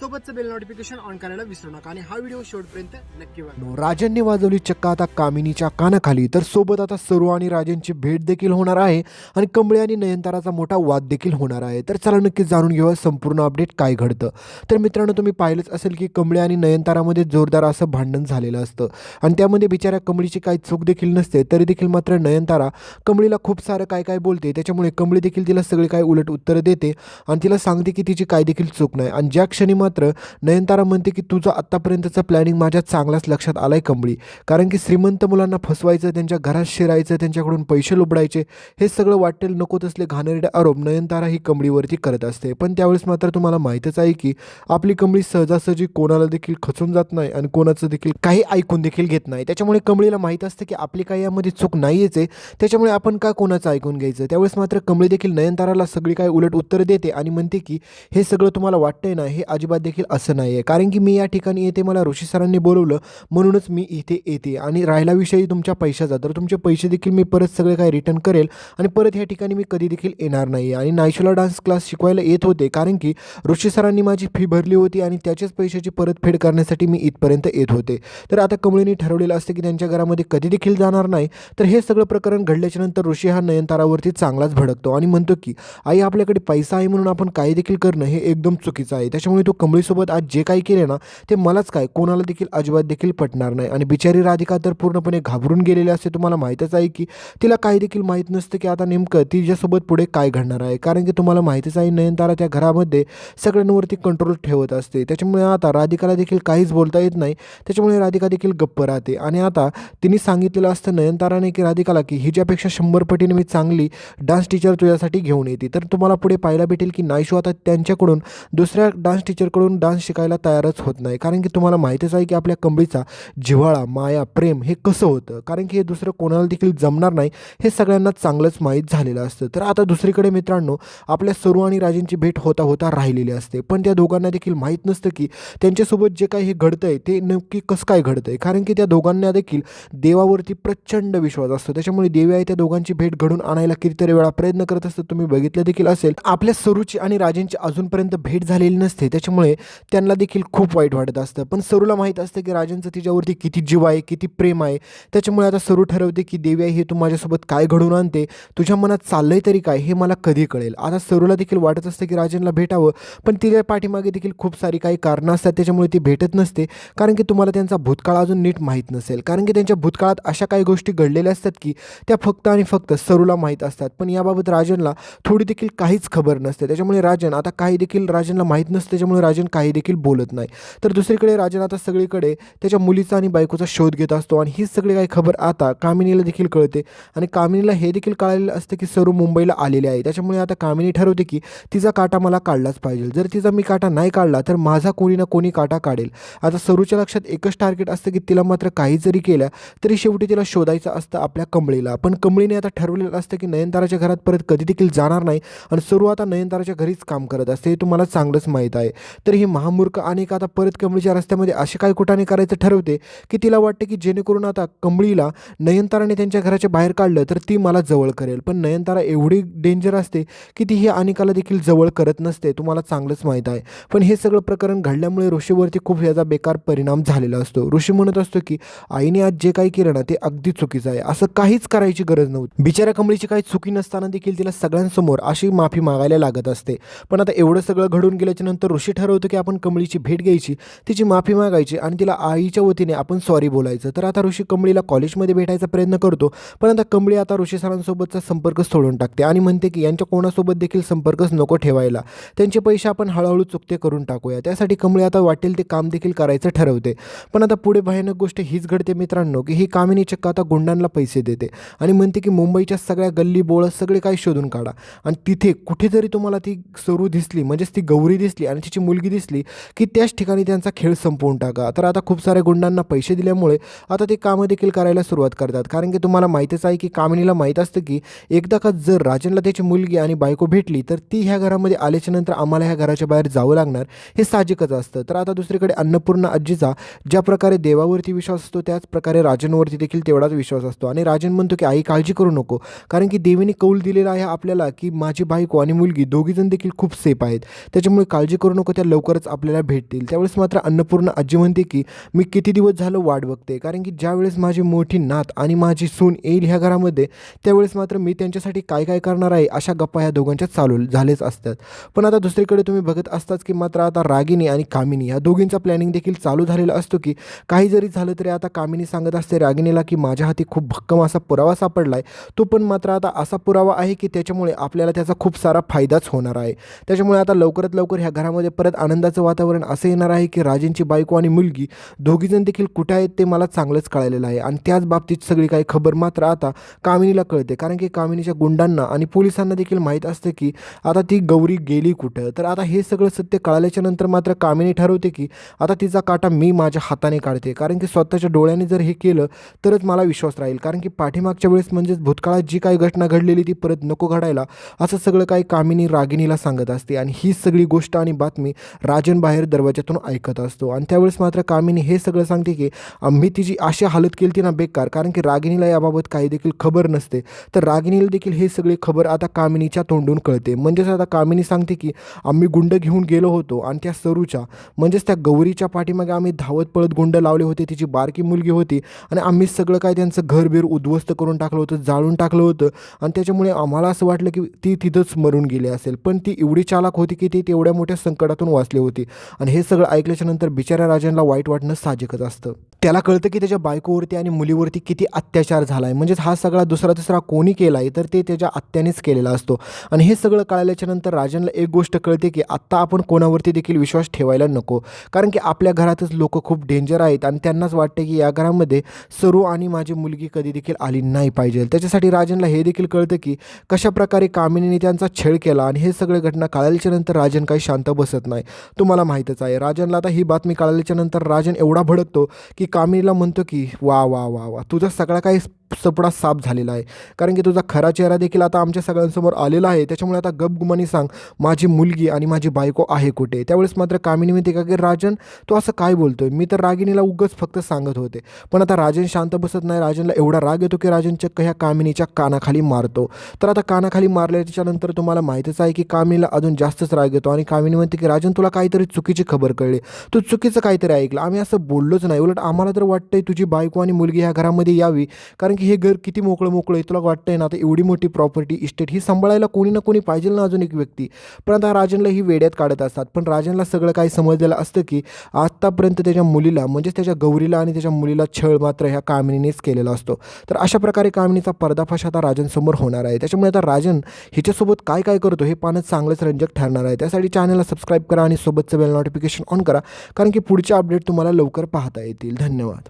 सोबतचं bell notification on करायला विसरू नका आणि हा व्हिडिओ शेवटपर्यंत नक्की बघा. राजांनी वाजवली चक्का आता कामिनीच्या कानाखाली. तर सोबत आता सरू आणि राजांची भेट देखील होणार आहे आणि कंबळे आणि नयनताराचा मोठा वाद देखील होणार आहे. तर चला नक्कीच जाणून घेऊया संपूर्ण अपडेट काय घडतं. तर मित्रांनो तुम्ही पाहिलंच असेल की कंबळे आणि नयनतारामध्ये जोरदार असं भांडण झालेलं असतं. आणि त्यामध्ये बिचाऱ्या कमळीची काही चूक देखील नसते तरी देखील मात्र नयनतारा कंबळीला खूप सारं काय काय बोलते त्याच्यामुळे कंबळी देखील तिला सगळी काय उलट उत्तरं देते आणि तिला सांगते की तिची काय देखील चूक नाही. आणि ज्या क्षणी मात्र नयनतारा म्हणते की तुझं आत्तापर्यंतचं प्लॅनिंग माझ्या चांगलाच लक्षात आला आहे कंबळी. कारण की श्रीमंत मुलांना फसवायचं त्यांच्या घरात शिरायचं त्यांच्याकडून पैसे लुबडायचे हे सगळं वाटेल नको तसले घाणेरडे आरोप नयनतारा ही कंबळीवरती करत असते. पण त्यावेळेस मात्र तुम्हाला माहीतच आहे की आपली कंबळी सहजासहजी कोणाला देखील खचून जात नाही आणि कोणाचं देखील काही ऐकून देखील घेत नाही. त्याच्यामुळे कंबळीला माहीत असतं की आपली काही यामध्ये चूक नाही आहे. त्याच्यामुळे आपण का कोणाचं ऐकून घ्यायचं? त्यावेळेस मात्र कंबळी देखील नयनताराला सगळी काय उलट उत्तर देते आणि म्हणते की हे सगळं तुम्हाला वाटतंय ना हे अजिबात देखील असं नाही आहे कारण की मी या ठिकाणी येते मला ऋषी सरांनी बोलवलं म्हणूनच मी इथे येते आणि राहिला विषयी तुमच्या पैशाचा तर तुमचे पैसे देखील मी परत सगळे काही रिटर्न करेल आणि परत या ठिकाणी मी कधी देखील येणार नाही आणि नायशोला डान्स क्लास शिकवायला येत होते कारण की ऋषी सरांनी माझी फी भरली होती आणि त्याच्याच पैशाची परतफेड करण्यासाठी मी इथपर्यंत येत होते. तर आता कमळीने ठरवलेलं असतं की त्यांच्या घरामध्ये कधी देखील जाणार नाही. तर हे सगळं प्रकरण घडल्याच्या नंतर ऋषी हा नयनतारावरती चांगलाच भडकतो आणि म्हणतो की आई आपल्याकडे पैसा आहे म्हणून आपण काही देखील करणं हे एकदम चुकीचं आहे. त्याच्यामुळे तो कमळीसोबत आज जे काही केले ना ते मलाच काय कोणाला देखील अजिबात देखील पटणार नाही. आणि बिचारी राधिका तर पूर्णपणे घाबरून गेलेली असते तुम्हाला माहीतच आहे की तिला काही देखील माहीत नसतं की आता नेमकं तिच्यासोबत पुढे काय घडणार आहे. कारण की तुम्हाला माहितीच आहे नयनतारा त्या घरामध्ये सगळ्यांवरती कंट्रोल ठेवत असते. त्याच्यामुळे आता राधिकाला देखील काहीच बोलता येत नाही. त्याच्यामुळे राधिका देखील गप्प राहते. आणि आता तिने सांगितलेलं असतं नयनताराने की राधिकाला की हिच्यापेक्षा शंभर पटीने मी चांगली डान्स टीचर तुझ्यासाठी घेऊन येते. तर तुम्हाला पुढे पाहायला भेटेल की नायशू आता त्यांच्याकडून दुसऱ्या डान्स टीचर टीचरकडून डान्स शिकायला तयारच होत नाही. कारण की तुम्हाला माहीतच आहे की आपल्या कंबळीचा जिव्हाळा माया प्रेम हे कसं होतं? कारण की हे दुसरं कोणाला देखील जमणार नाही हे सगळ्यांना चांगलंच माहीत झालेलं असतं. तर आता दुसरीकडे मित्रांनो आपल्या सरू आणि राजेंची भेट होता होता राहिलेली असते. पण त्या दोघांना देखील माहीत नसतं की त्यांच्यासोबत जे काही हे घडतंय ते नक्की कसं काय घडतंय? कारण की त्या दोघांना देखील देवावरती प्रचंड विश्वास असतो. त्याच्यामुळे देवी आहे त्या दोघांची भेट घडून आणायला कितीतरी वेळा प्रयत्न करत असतात तुम्ही बघितलं देखील असेल. आपल्या सरूची आणि राजेंची अजूनपर्यंत भेट झालेली नसते. त्याच्यामुळे त्यांना देखील खूप वाईट वाटत असतं. पण सरूला माहीत असतं की राजांचं तिच्यावरती किती जीव आहे किती प्रेम आहे. त्याच्यामुळे आता सरू ठरवते की देवी आहे हे तू माझ्यासोबत काय घडवून आणते? तुझ्या मनात चाललंय तरी काय? हे मला कधी कळेल? आता सरूला देखील वाटत असतं की राजनला भेटावं पण तिच्या पाठीमागे देखील खूप सारी काही कारणं असतात. त्याच्यामुळे ती भेटत नसते. कारण की तुम्हाला त्यांचा भूतकाळ अजून नीट माहीत नसेल. कारण की त्यांच्या भूतकाळात अशा काही गोष्टी घडलेल्या असतात की त्या फक्त आणि फक्त सरूला माहीत असतात. पण याबाबत राजनला थोडी देखील काहीच खबर नसते. त्याच्यामुळे राजन आता काही देखील राजनला माहीत नसतं. त्याच्यामुळे राजन काही देखील बोलत नाही. तर दुसरीकडे राजन आता सगळीकडे त्याच्या मुलीचा आणि बायकोचा शोध घेत असतो आणि हीच सगळी काही खबर आता कामिनीला देखील कळते. आणि कामिनीला हे देखील कळालेलं असतं की सरू मुंबईला आलेले आहे. त्याच्यामुळे आता कामिनी ठरवते की तिचा काटा मला काढलाच पाहिजे. जर तिचा मी काटा नाही काढला तर माझा कोणी ना कोणी काटा काढेल. आता सरूच्या लक्षात एकच टार्गेट असतं की तिला मात्र काही जरी केलं तरी शेवटी तिला शोधायचं असतं आपल्या कमळीला. पण कमळीने आता ठरवलेलं असतं की नयनताराच्या घरात परत कधी देखील जाणार नाही आणि सरू आता नयनताराच्या घरीच काम करत असते हे तुम्हाला चांगलंच माहीत आहे. तर ही महामूर्ख अनेक आता परत कंबळीच्या रस्त्यामध्ये असे काय कुठाने करायचं ठरवते की तिला वाटते की जेणेकरून आता कंबळीला नयनताराने त्यांच्या घराच्या बाहेर काढलं तर ती मला जवळ करेल. पण नयनतारा एवढी डेंजर असते की ती ही अनेकाला देखील जवळ करत नसते तुम्हाला चांगलंच माहीत आहे. पण हे सगळं प्रकरण घडल्यामुळे ऋषीवरती खूप याचा बेकार परिणाम झालेला असतो. ऋषी म्हणत असतो की आईने आज जे काही केलं ना ते अगदी चुकीचं आहे. असं काहीच करायची गरज नव्हती. बिचाऱ्या कमळीची काही चुकी नसताना देखील तिला सगळ्यांसमोर अशी माफी मागायला लागत असते. पण आता एवढं सगळं घडून गेल्याच्यानंतर ऋषी होतं की आपण कमळीची भेट घ्यायची तिची माफी मागायची आणि तिला आईच्या वतीने आपण सॉरी बोलायचं. तर आता ऋषी कमळीला कॉलेजमध्ये भेटायचा प्रयत्न करतो पण आता कमळी आता ऋषी सरांसोबतचा संपर्क सोडून टाकते आणि म्हणते की यांच्या कोणासोबत देखील संपर्कच नको ठेवायला. त्यांचे पैसे आपण हळूहळू चुकते करून टाकूया. त्यासाठी कमळी आता वाटेल ते काम देखील करायचं ठरवते. पण आता पुढे भयानक गोष्ट हीच घडते मित्रांनो की ही कामिनी चक्क आता गुंडांना पैसे देते आणि म्हणते की मुंबईच्या सगळ्या गल्ली बोळ सगळे काही शोधून काढा. आणि तिथे कुठेतरी तुम्हाला ती सरू दिसली म्हणजेच ती गौरी दिसली आणि तिची मुलगी मुलगी दिसली की त्याच ठिकाणी त्यांचा खेळ संपवून टाका. तर आता खूप साऱ्या गुंडांना पैसे दिल्यामुळे आता ते कामं देखील करायला सुरुवात करतात. कारण की तुम्हाला माहीतच आहे की कामिनीला माहीत असतं की एकदा का जर राजनला त्याची मुलगी आणि बायको भेटली तर ती ह्या घरामध्ये आल्याच्यानंतर आम्हाला ह्या घराच्या बाहेर जावं लागणार हे साहजिकच असतं. तर आता दुसरीकडे अन्नपूर्णा आजीचा ज्या प्रकारे देवावरती विश्वास असतो त्याच प्रकारे राजनवरती देखील तेवढाच विश्वास असतो. आणि राजन म्हणतो की आई काळजी करू नको. कारण की देवीने कौल दिलेला आहे आपल्याला की माझी बायको आणि मुलगी दोघीजण देखील खूप सेफ आहेत. त्याच्यामुळे काळजी करू नको त्या लवकरच आपल्याला भेटतील. त्यावेळेस मात्र अन्नपूर्णा आजी म्हणते की मी किती दिवस झालं वाट बघते. कारण की ज्यावेळेस माझी मोठी नात आणि माझी सून येईल ह्या घरामध्ये त्यावेळेस मात्र मी त्यांच्यासाठी काय काय करणार आहे अशा गप्पा ह्या दोघांच्या चालू झालेच असतात. पण आता दुसरीकडे तुम्ही बघत असताच की मात्र आता रागिनी आणि कामिनी या दोघींचा प्लॅनिंग देखील चालू झालेला असतो की काही जरी झालं तरी आता कामिनी सांगत असते रागिनीला की माझ्या हाती खूप भक्कम असा पुरावा सापडला आहे तो पण मात्र आता असा पुरावा आहे की त्याच्यामुळे आपल्याला त्याचा खूप सारा फायदाच होणार आहे. त्याच्यामुळे आता लवकरात लवकर ह्या घरामध्ये परत आनंदाचं वातावरण असं येणार आहे की राजेंची बायको आणि मुलगी दोघीजण देखील कुठे आहेत ते मला चांगलंच कळालेलं आहे. आणि त्याच बाबतीत सगळी काही खबर मात्र आता कामिनीला कळते. कारण की कामिनीच्या गुंडांना आणि पोलिसांना देखील माहीत असतं की आता ती गौरी गेली कुठं. तर आता हे सगळं सत्य कळाल्याच्या नंतर मात्र कामिनी ठरवते की आता तिचा काटा मी माझ्या हाताने काढते. कारण की स्वतःच्या डोळ्याने जर हे केलं तरच मला विश्वास राहील. कारण की पाठीमागच्या वेळेस म्हणजेच भूतकाळात जी काही घटना घडलेली ती परत नको घडायला असं सगळं काही कामिनी रागिणीला सांगत असते. आणि ही सगळी गोष्ट आणि बातमी राजन बाहेर दरवाजातून ऐकत असतो. आणि त्यावेळेस मात्र कामिनी हे सगळं सांगते की आम्ही तिची अशी हालत केली ना बेकार कारण की रागिणीला याबाबत काही देखील खबर नसते. तर रागिणीला देखील हे सगळी खबर आता कामिनीच्या तोंडून कळते. म्हणजेच आता कामिनी सांगते की आम्ही गुंड घेऊन गेलो होतो आणि त्या सरूच्या म्हणजेच त्या गौरीच्या पाठीमागे आम्ही धावत पळत गुंड लावले होते. तिची बारकी मुलगी होती आणि आम्ही सगळं काय त्यांचं घरबीर उद्ध्वस्त करून टाकलं होतं जाळून टाकलं होतं. आणि त्याच्यामुळे आम्हाला असं वाटलं की ती तिथंच मरून गेली असेल. पण ती एवढी चालाक होती की ती तेवढ्या मोठ्या संकटातून वाचली होती. आणि हे सगळं ऐकल्याच्या नंतर बिचाऱ्या राजांना वाईट वाटणं साहजिकच असतं. त्याला कळतं की त्याच्या बायकोवरती आणि मुलीवरती किती अत्याचार झाला आहे म्हणजेच हा सगळा दुसरा दुसरा कोणी केला आहे तर ते त्याच्या आत्यानेच केलेला असतो. आणि हे सगळं कळल्याच्यानंतर राजनला एक गोष्ट कळते की आत्ता आपण कोणावरती देखील विश्वास ठेवायला नको. कारण की आपल्या घरातच लोक खूप डेंजर आहेत आणि त्यांनाच वाटते की या घरामध्ये सरू आणि माझी मुलगी कधी देखील आली नाही पाहिजे. त्याच्यासाठी राजनला हे देखील कळतं की कशा प्रकारे कामिनीने त्यांचा छळ केला आणि हे सगळे घटना कळाल्याच्या नंतर राजन काही शांत बसत नाही. तुम्हाला माहीतच आहे. राजनला आता ही बातमी कळाल्याच्या नंतर राजन एवढा भडकतो की कामिनीला म्हणतो की वा वा वा वा तुझा सगळा काही सपडा साफ झालेला आहे. कारण की तुझा खरा चेहरा देखील आता आमच्या सगळ्यांसमोर आलेला आहे. त्याच्यामुळे आता गपगुमानी सांग माझी मुलगी आणि माझी बायको आहे कुठे? त्यावेळेस मात्र कामिनी म्हणते का की राजन तो असं काय बोलतोय? मी तर रागिनीला उगच फक्त सांगत होते. पण आता राजन शांत बसत नाही. राजनला एवढा राग येतो की राजन चक्क ह्या कामिनीच्या कानाखाली मारतो. तर आता कानाखाली मारल्याच्या नंतर तुम्हाला माहीतच आहे की कामिनीला अजून जास्तच राग येतो. आणि कामिनी म्हणते की राजन तुला काहीतरी चुकीची खबर कळली. तू चुकीचं काहीतरी ऐकलं. आम्ही असं बोललोच नाही. उलट आम्हाला तर वाटतंय तुझी बायको आणि मुलगी ह्या घरामध्ये यावी. कारण कारण की हे घर किती मोकळं मोकळं आहे तुला वाटतंय ना आता एवढी मोठी प्रॉपर्टी इस्टेट ही सांभाळायला कोणी ना कोणी पाहिजे ना अजून एक व्यक्ती. पण आता राजनला ही वेड्यात काढत असतात. पण राजनला सगळं काही समजलेलं असतं की आत्तापर्यंत त्याच्या मुलीला म्हणजेच त्याच्या गौरीला आणि त्याच्या मुलीला छळ मात्र ह्या कामिनीनेच केलेला असतो. तर अशा प्रकारे कामिनीचा पर्दाफाश आता राजनसमोर होणार आहे. त्याच्यामुळे आता राजन हिच्यासोबत काय काय करतो हे पाहणं चांगलंच रंजक ठरणार आहे. त्यासाठी चॅनलला सबस्क्राईब करा आणि सोबतचं बेल नोटिफिकेशन ऑन करा. कारण की पुढचे अपडेट तुम्हाला लवकर पाहता येतील. धन्यवाद.